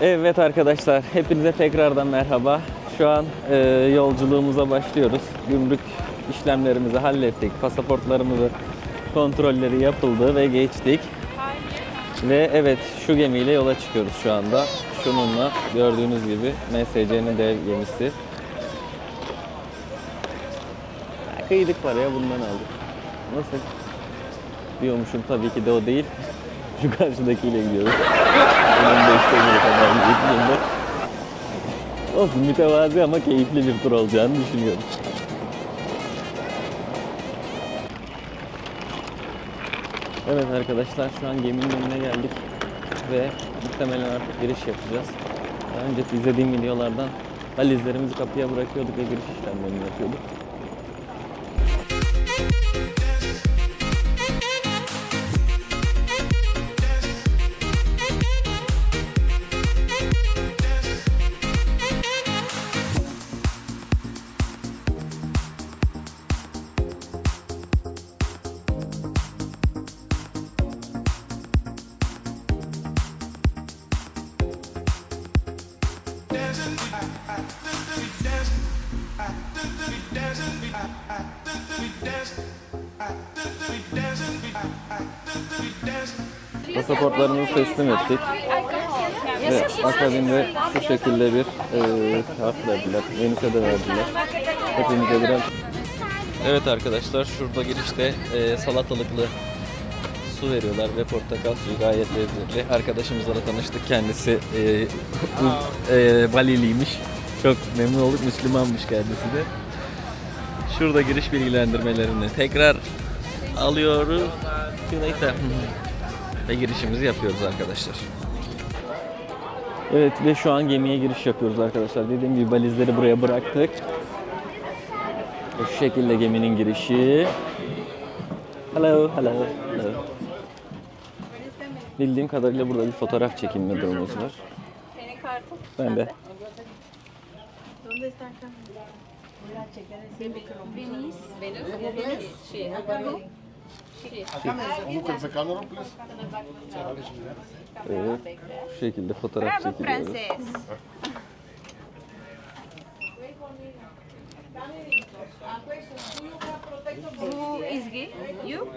Evet arkadaşlar, hepinize tekrardan merhaba. Şu an e, yolculuğumuza başlıyoruz. Gümrük işlemlerimizi hallettik. Pasaportlarımızı kontrolleri yapıldı ve geçtik. Ve evet şu gemiyle yola çıkıyoruz şu anda. Şununla gördüğünüz gibi MSC'nin dev gemisi. Kıydık paraya bundan aldık. Nasıl? Diyormuşum tabii ki de o değil. Şu karşıdakiyle gidiyoruz. Da işte bir kadar gittiğinde. Olsun mütevazi ama keyifli bir tur olacağını düşünüyorum. Evet arkadaşlar şu an geminin önüne geldik ve muhtemelen artık giriş yapacağız. Daha önce izlediğim videolardan valizlerimizi kapıya bırakıyorduk ve giriş işlemlerini yapıyorduk. Pasaportlarımızı teslim ettik. Ve akabinde şu şekilde bir e, kart verdiler. Venüs'e de verdiler. Hepimize birer. Evet arkadaşlar şurada girişte e, salatalıklı su veriyorlar ve portakal suyu gayet lezzetli. Arkadaşımızla da tanıştık. Kendisi e, bu- e, Baliliymiş. Çok memnun olduk. Müslümanmış kendisi de. Şurada giriş bilgilendirmelerini tekrar alıyoruz. Neyse. Ve girişimizi yapıyoruz arkadaşlar. Evet ve şu an gemiye giriş yapıyoruz arkadaşlar. Dediğim gibi valizleri buraya bıraktık. Şu şekilde geminin girişi. Hello, hello, hello. Bildiğim kadarıyla burada bir fotoğraf çekinme durumumuz var. Senin kartın. Ben de. ¿Dónde está Evet, şu şekilde fotoğraf Bravo çekiliyoruz. francés. Who is gay? You?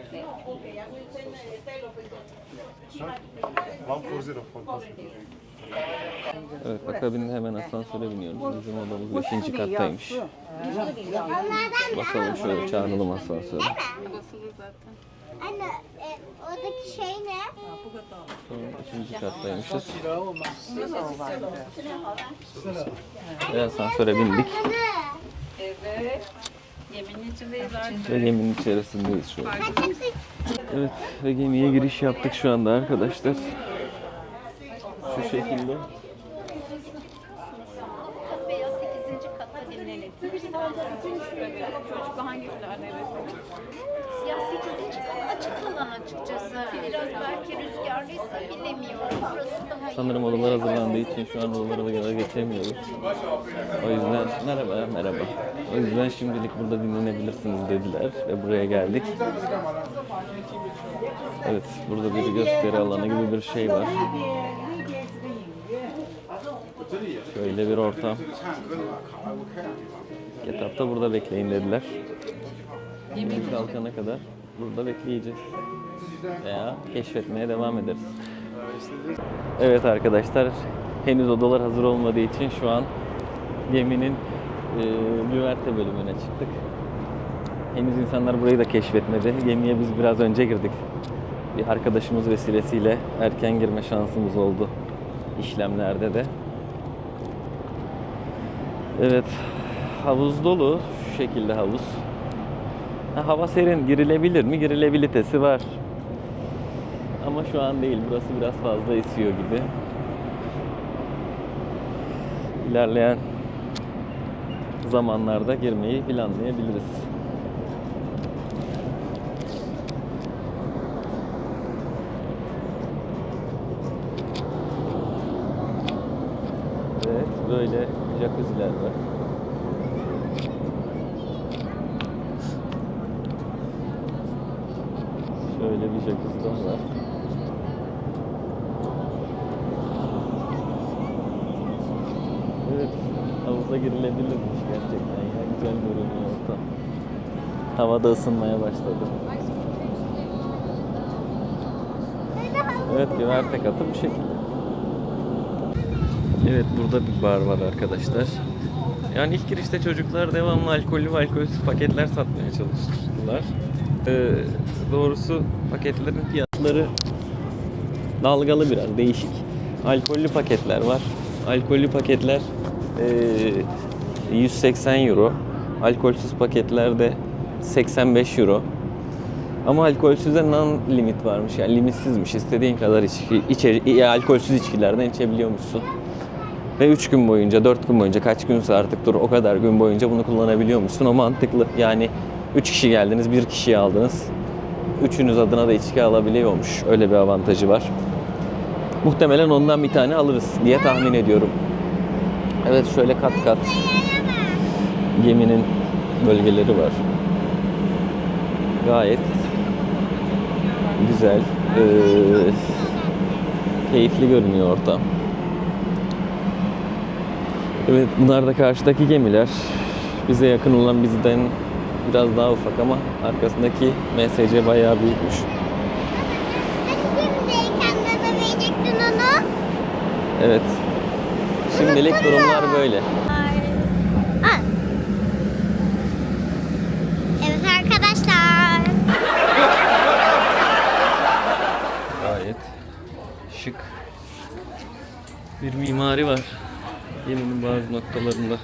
Evet, akabinde hemen asansöre biniyoruz. Bizim odamız 5. kattaymış. Basalım şöyle, çağıralım asansöre. Basılı zaten. Anne, e, oradaki şey ne? Sonra 3. kattaymışız. Ve asansöre bindik. Evet. Yemin içindeyiz artık. Ve geminin içerisindeyiz şu an. Evet ve gemiye giriş yaptık şu anda arkadaşlar. Şu şekilde. Açık açıkçası. Biraz belki rüzgarlıysa bilemiyorum. Burası daha iyi. Sanırım odalar hazırlandığı için şu an odalara da geçemiyoruz. O yüzden merhaba merhaba. O yüzden şimdilik burada dinlenebilirsiniz dediler ve buraya geldik. Evet burada bir gösteri alanı gibi bir şey var. Şöyle bir ortam. Etapta burada bekleyin dediler. Biz kalkana kadar burada bekleyeceğiz. Veya keşfetmeye devam ederiz. Evet arkadaşlar, henüz odalar hazır olmadığı için şu an geminin e, güverte bölümüne çıktık. Henüz insanlar burayı da keşfetmedi. Gemiye biz biraz önce girdik. Bir arkadaşımız vesilesiyle erken girme şansımız oldu işlemlerde de. Evet, havuz dolu. Şu şekilde havuz. Ha, hava serin, girilebilir mi? Girilebilitesi var. Ama şu an değil. Burası biraz fazla esiyor gibi. İlerleyen zamanlarda girmeyi planlayabiliriz. Evet, böyle jacuzziler var. Şöyle bir jacuzzi daha var. Havuza girilebilirmiş gerçekten ya. Güzel görünüyor ortam. Hava da ısınmaya başladı. Evet güverte katı bu şekilde. Evet burada bir bar var arkadaşlar. Yani ilk girişte çocuklar devamlı alkollü ve alkolsüz paketler satmaya çalıştılar. Ee, doğrusu paketlerin fiyatları dalgalı biraz değişik. Alkollü paketler var. Alkollü paketler ee, 180 euro. Alkolsüz paketler de 85 euro. Ama alkolsüzde non limit varmış yani limitsizmiş. İstediğin kadar içki, içe, e, alkolsüz içkilerden içebiliyormuşsun. Ve 3 gün boyunca, 4 gün boyunca kaç günse artık dur o kadar gün boyunca bunu kullanabiliyormuşsun. O mantıklı. Yani 3 kişi geldiniz, 1 kişiyi aldınız. Üçünüz adına da içki alabiliyormuş. Öyle bir avantajı var. Muhtemelen ondan bir tane alırız diye tahmin ediyorum. Evet şöyle kat kat geminin bölgeleri var. Gayet güzel, eee, keyifli görünüyor ortam. Evet bunlar da karşıdaki gemiler. Bize yakın olan bizden biraz daha ufak ama arkasındaki MSC bayağı büyükmüş. Evet. Şimdilik durumlar böyle. Evet arkadaşlar. Gayet şık bir mimari var. Geminin bazı noktalarında.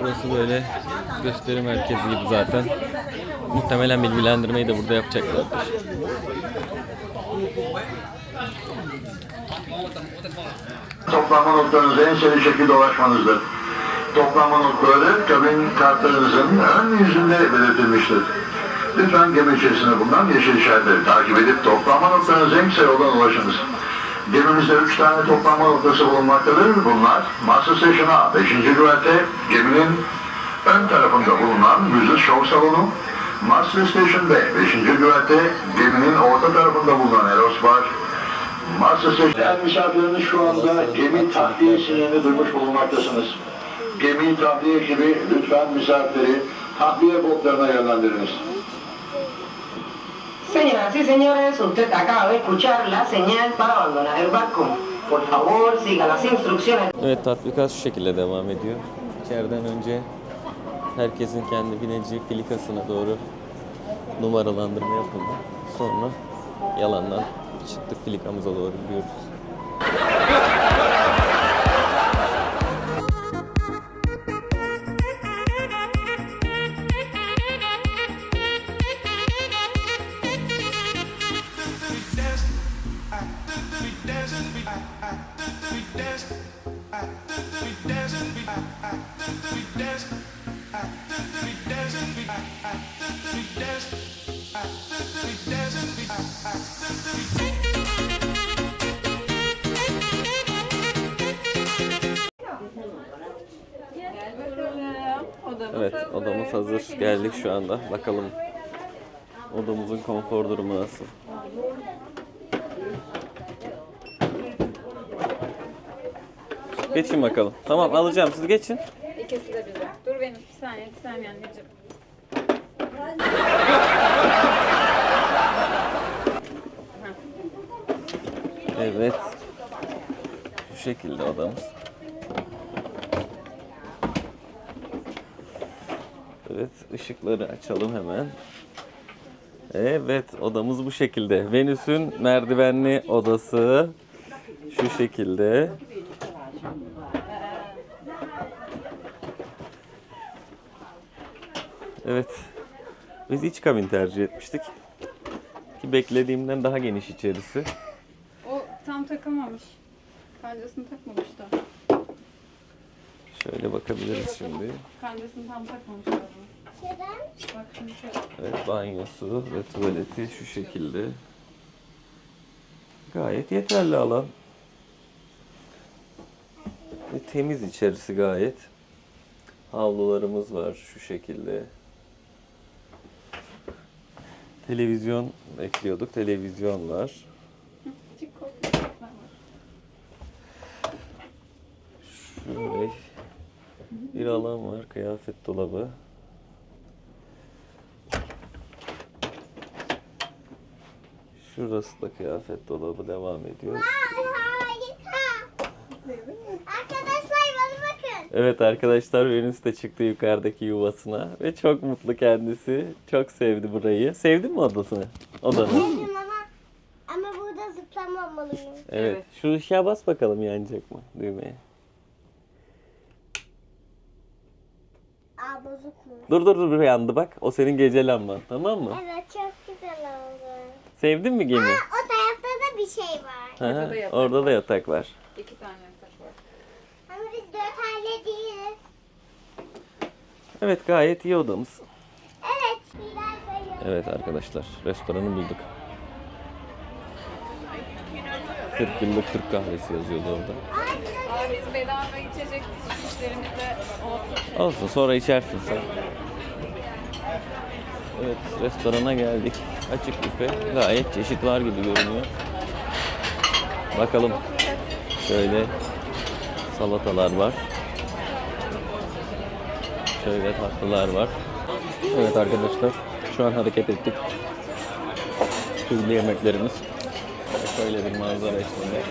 Burası böyle gösteri merkezi gibi zaten. Muhtemelen bilgilendirmeyi de burada yapacaklardır. Toplanma noktanızı en seri şekilde ulaşmanızdır. Toplanma noktaları kabin kartlarınızın ön yüzünde belirtilmiştir. Lütfen gemi içerisinde bulunan yeşil işaretleri takip edip toplanma noktanıza en kısa yoldan ulaşınız. Gemimizde üç tane toplanma noktası bulunmaktadır. Bunlar Master Station A, 5. güverte, geminin ön tarafında bulunan Business Show Salonu, Master Station B, 5. güverte, geminin orta tarafında bulunan Eros Bar, Master Station... Değerli misafirleriniz şu anda gemi tahliye sinyalini duymuş bulunmaktasınız. Gemi tahliye ekibi lütfen misafirleri tahliye botlarına yönlendiriniz. Señoras y señores, usted acaba de escuchar la señal para abandonar el barco. Por favor, siga las instrucciones. Evet tatbikat şu şekilde devam ediyor. İçeriden önce herkesin kendi bineceği filikasına doğru numaralandırma yapıldı. Sonra yalandan çıktık filikamıza doğru gidiyoruz. Şu anda. Bakalım odamızın konfor durumu nasıl? Geçin bakalım. Tamam alacağım siz geçin. İkisi de bize. Dur benim bir saniye, bir saniye anneciğim. Evet. Şu şekilde odamız. Evet, ışıkları açalım hemen. Evet, odamız bu şekilde. Venüs'ün merdivenli odası şu şekilde. Evet. Biz iç kabin tercih etmiştik. Ki beklediğimden daha geniş içerisi. O tam takamamış. Kancasını takmamış da. Şöyle bakabiliriz şimdi. Kancasını tam takmamış. Neden? Bak şimdi şöyle. Evet banyosu ve tuvaleti şu şekilde. Gayet yeterli alan. Ve temiz içerisi gayet. Havlularımız var şu şekilde. Televizyon bekliyorduk. Televizyon var. Küçük koltuklar var. Şöyle bir alan var. Kıyafet dolabı. Şurası da kıyafet dolabı devam ediyor. Harika. Arkadaşlar bana bakın. Evet arkadaşlar Venüs de çıktı yukarıdaki yuvasına ve çok mutlu kendisi. Çok sevdi burayı. Sevdin mi odasını? Odanı. Dedim ama ama burada zıplamamalıyım. Evet. Şu ışığa bas bakalım yanacak mı düğmeye. Aa bozukmuş. Dur dur dur yandı bak. O senin gece lamban tamam mı? Evet çok güzel oldu. Sevdin mi gemi? O tarafta da bir şey var. Hı, Orada da yatak Orada da yatak var. İki tane yatak var. Ama biz dört aile değiliz. Evet gayet iyi odamız. Evet. Evet arkadaşlar restoranı bulduk. 40 yıllık Türk kahvesi yazıyordu orada. Aa, biz bedava içecek içişlerimizde oldu. Olsun sonra içersin sen. Evet restorana geldik. Açık büfe. Gayet çeşit var gibi görünüyor. Bakalım. Şöyle salatalar var. Şöyle tatlılar var. Evet arkadaşlar şu an hareket ettik. Tuzlu yemeklerimiz. Şöyle bir manzara eşliğinde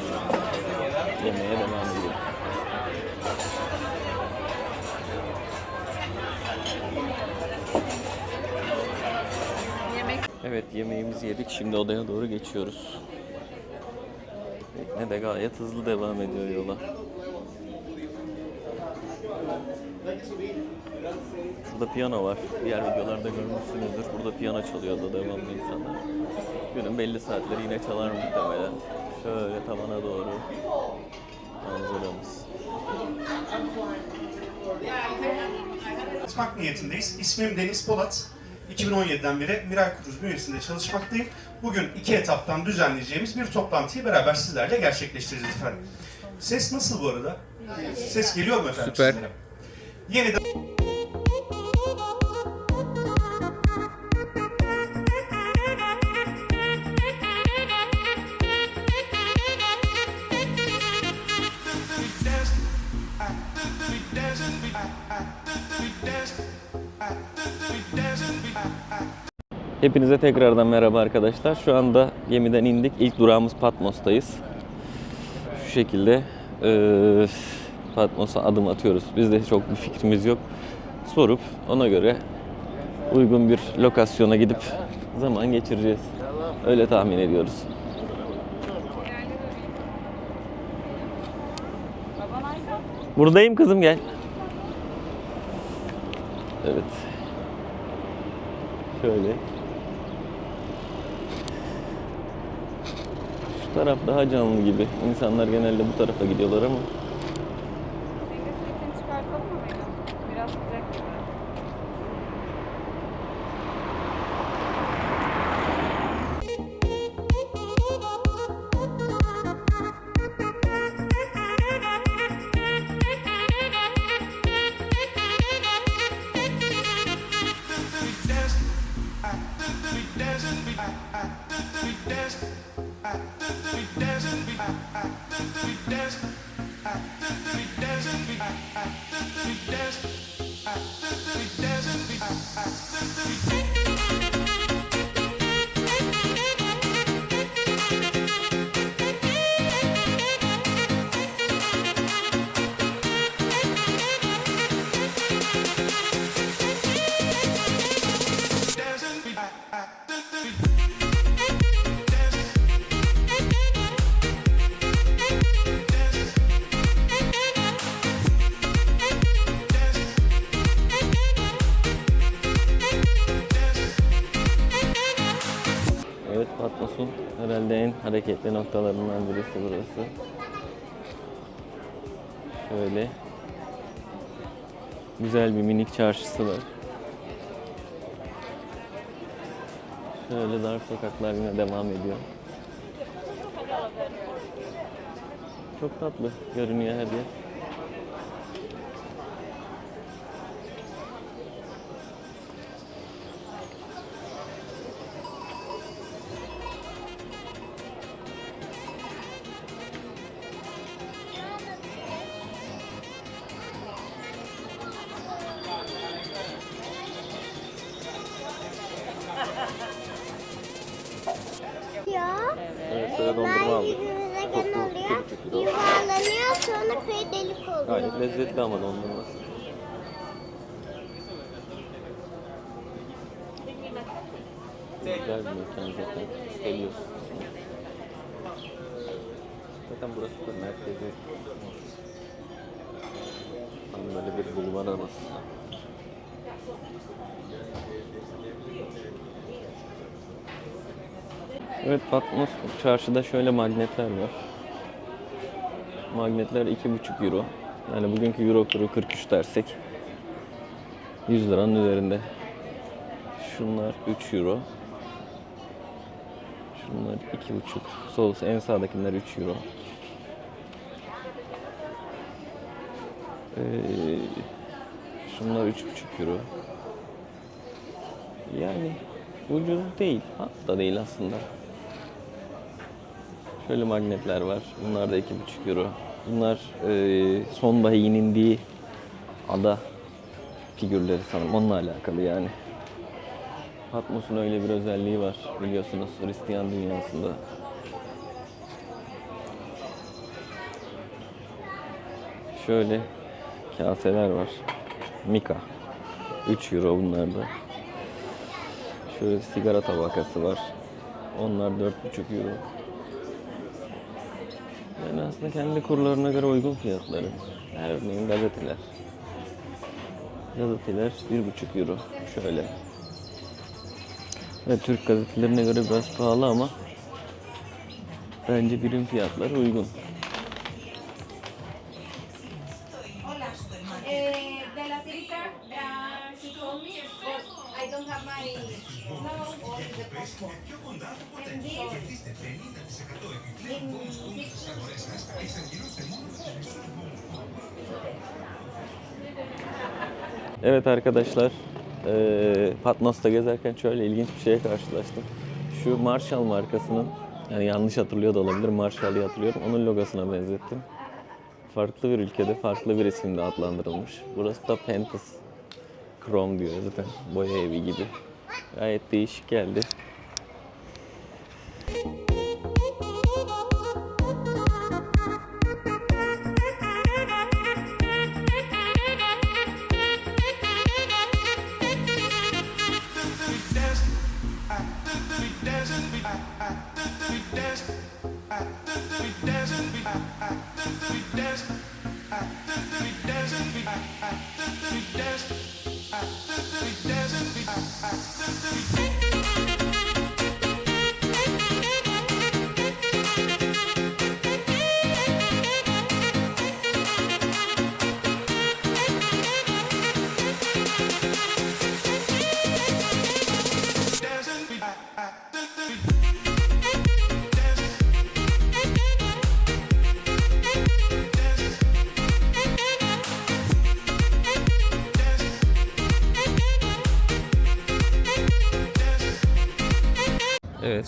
yemeğe devam ediyoruz. Evet yemeğimizi yedik. Şimdi odaya doğru geçiyoruz. Ne de gayet hızlı devam ediyor yola. Şurada piyano var. Diğer videolarda görmüşsünüzdür. Burada piyano çalıyordu devamlı insanlar. Günün belli saatleri yine çalar muhtemelen. Şöyle tavana doğru manzaramız. Çalışmak niyetindeyiz. İsmim Deniz Polat. 2017'den beri Miray Kuduz bünyesinde çalışmaktayım. Bugün iki etaptan düzenleyeceğimiz bir toplantıyı beraber sizlerle gerçekleştireceğiz efendim. Ses nasıl bu arada? Ses geliyor mu efendim Süper. sizlere? Yeniden Hepinize tekrardan merhaba arkadaşlar. Şu anda gemiden indik. İlk durağımız Patmos'tayız. Şu şekilde eee Patmos'a adım atıyoruz. Bizde çok bir fikrimiz yok. Sorup ona göre uygun bir lokasyona gidip zaman geçireceğiz. Öyle tahmin ediyoruz. Buradayım kızım gel. Evet. Şöyle. Taraf daha canlı gibi. İnsanlar genelde bu tarafa gidiyorlar ama Evet noktalarından birisi burası. Şöyle güzel bir minik çarşısı var. Şöyle dar sokaklar yine devam ediyor. Çok tatlı görünüyor her yer. Gayet lezzetli ama dondurması. Güzel bir mekan zaten. Seviyorsun. Zaten burası da merkezi. Tam böyle bir bulvar arasında. Evet Patmos çarşıda şöyle magnetler var. Magnetler 2,5 euro. Yani bugünkü euro kuru 43 dersek 100 liranın üzerinde. Şunlar 3 euro. Şunlar 2,5. Sol en sağdakiler 3 euro. Ee, şunlar 3,5 euro. Yani ucuz değil. Hatta değil aslında. Şöyle magnetler var. Bunlar da 2,5 euro. Bunlar e, sonbaharın indiği ada figürleri sanırım. Onunla alakalı yani. Patmos'un öyle bir özelliği var biliyorsunuz Hristiyan dünyasında. Şöyle kaseler var. Mika. 3 euro bunlar da. Şöyle sigara tabakası var. Onlar 4,5 euro. Aslında kendi kurlarına göre uygun fiyatları. Örneğin gazeteler. Gazeteler 1,5 euro. Şöyle. Evet, Türk gazetelerine göre biraz pahalı ama bence birim fiyatları uygun. Evet arkadaşlar, Patmos'ta gezerken şöyle ilginç bir şeye karşılaştım. Şu Marshall markasının, yani yanlış hatırlıyor da olabilir, Marshall'ı hatırlıyorum. Onun logosuna benzettim. Farklı bir ülkede farklı bir isimle adlandırılmış. Burası da Pentas Chrome diyor zaten, boya evi gibi. Gayet değişik geldi.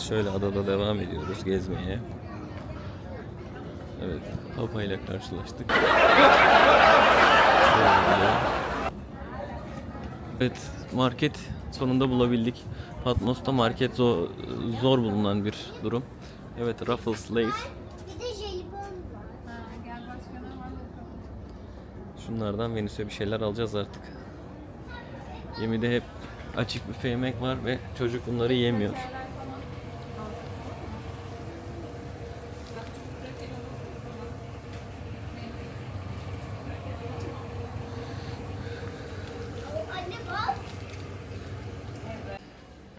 Şöyle adada devam ediyoruz gezmeye. Evet Papa ile karşılaştık. Evet market sonunda bulabildik. Patmos'ta market zor, zor bulunan bir durum. Evet Ruffles Lace. Şunlardan Venüs'e bir şeyler alacağız artık. Gemide hep açık büfe yemek var ve çocuk bunları yemiyor.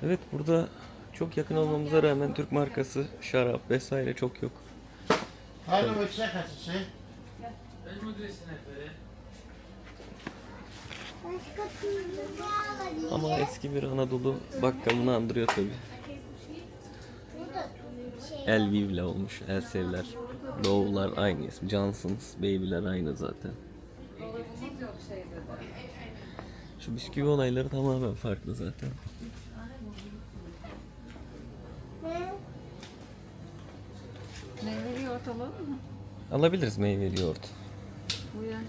Evet burada çok yakın olmamıza rağmen Türk markası şarap vesaire çok yok. Başka türlü ne alabilir? Ama eski bir Anadolu bakkalını andırıyor tabi. Bu da türlü şey. Elviv'le olmuş, Elsevler. Doğular aynı ismi. Johnson's, Baby'ler aynı zaten. De. Şu bisküvi olayları tamamen farklı zaten. Ne? Meyveli yoğurt alalım mı? Alabiliriz meyveli yoğurt. Uyar.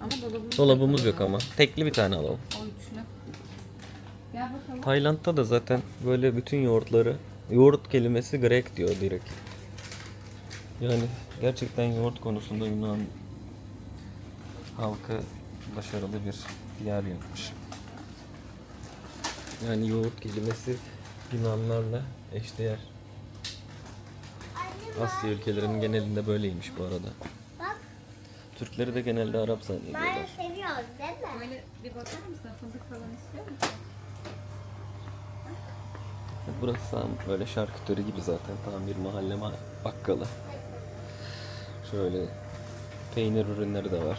Ama dolabımız Dolabımız yok ama. Tekli bir tane alalım. O üçlü. Gel bakalım. Tayland'da da zaten böyle bütün yoğurtları yoğurt kelimesi Grek diyor direkt. Yani gerçekten yoğurt konusunda Yunan halkı başarılı bir diyar yapmış. Yani yoğurt kelimesi Yunanlarla eşdeğer. Asya ülkelerinin genelinde böyleymiş bu arada. Bak Türkleri de genelde Arap ben zannediyorlar. seviyorum değil mi? Böyle bir bakar mısın? Fındık falan istiyor musun? Burası tam böyle şarküteri gibi zaten. Tam bir mahalle ma- bakkalı. Şöyle peynir ürünleri de var.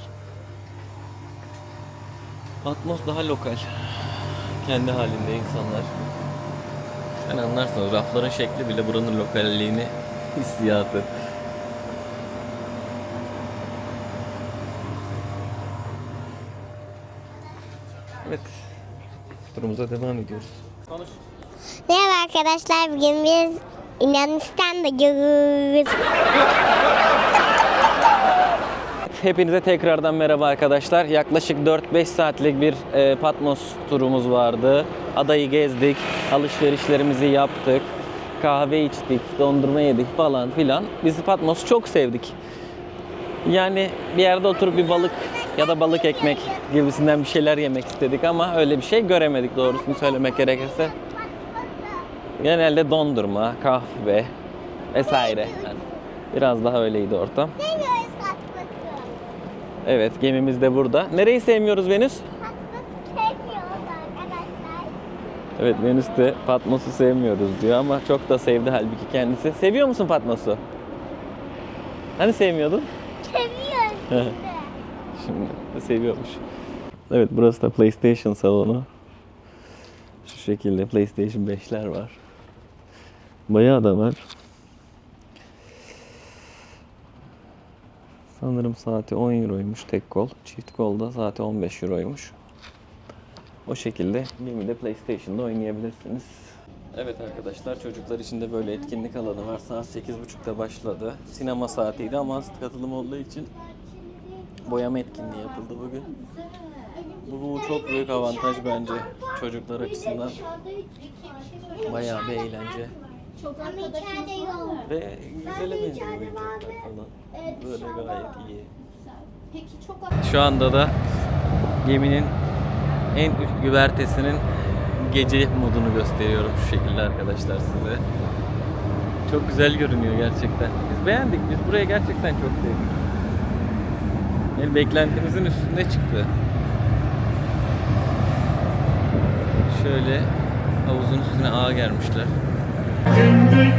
Patmos daha lokal. Kendi halinde insanlar. Yani anlarsınız rafların şekli bile buranın lokalliğini hissiyatı. Evet. Turumuza devam ediyoruz. Merhaba arkadaşlar bugün biz Yunanistan'da gidiyoruz. Hepinize tekrardan merhaba arkadaşlar. Yaklaşık 4-5 saatlik bir e, Patmos turumuz vardı. Adayı gezdik, alışverişlerimizi yaptık, kahve içtik, dondurma yedik falan filan. Biz Patmos'u çok sevdik. Yani bir yerde oturup bir balık ya da balık ekmek gibisinden bir şeyler yemek istedik ama öyle bir şey göremedik doğrusunu söylemek gerekirse. Genelde dondurma, kahve vesaire. Yani biraz daha öyleydi ortam. Evet gemimiz de burada. Nereyi sevmiyoruz Venüs? Tatlısı sevmiyoruz arkadaşlar. Evet Venüs de Patmos'u sevmiyoruz diyor ama çok da sevdi halbuki kendisi. Seviyor musun Patmos'u? Hani sevmiyordun? De. Şimdi seviyormuş. Evet burası da PlayStation salonu. Şu şekilde PlayStation 5'ler var. Bayağı da var. Sanırım saati 10 euroymuş tek kol. Çift kol da saati 15 euroymuş. O şekilde gemide PlayStation'da oynayabilirsiniz. Evet arkadaşlar çocuklar için de böyle etkinlik alanı var. Saat 8.30'da başladı. Sinema saatiydi ama az katılım olduğu için boyama etkinliği yapıldı bugün. Bu, bu çok büyük avantaj bence çocuklar açısından. Bayağı bir eğlence. Ve güzele benziyor oyuncaklar falan. Böyle gayet iyi. Şu anda da geminin en üst güvertesinin gece modunu gösteriyorum şu şekilde arkadaşlar size. Çok güzel görünüyor gerçekten. Biz beğendik. Biz burayı gerçekten çok sevdik. Yani beklentimizin üstünde çıktı. Şöyle havuzun üstüne ağ germişler. Gente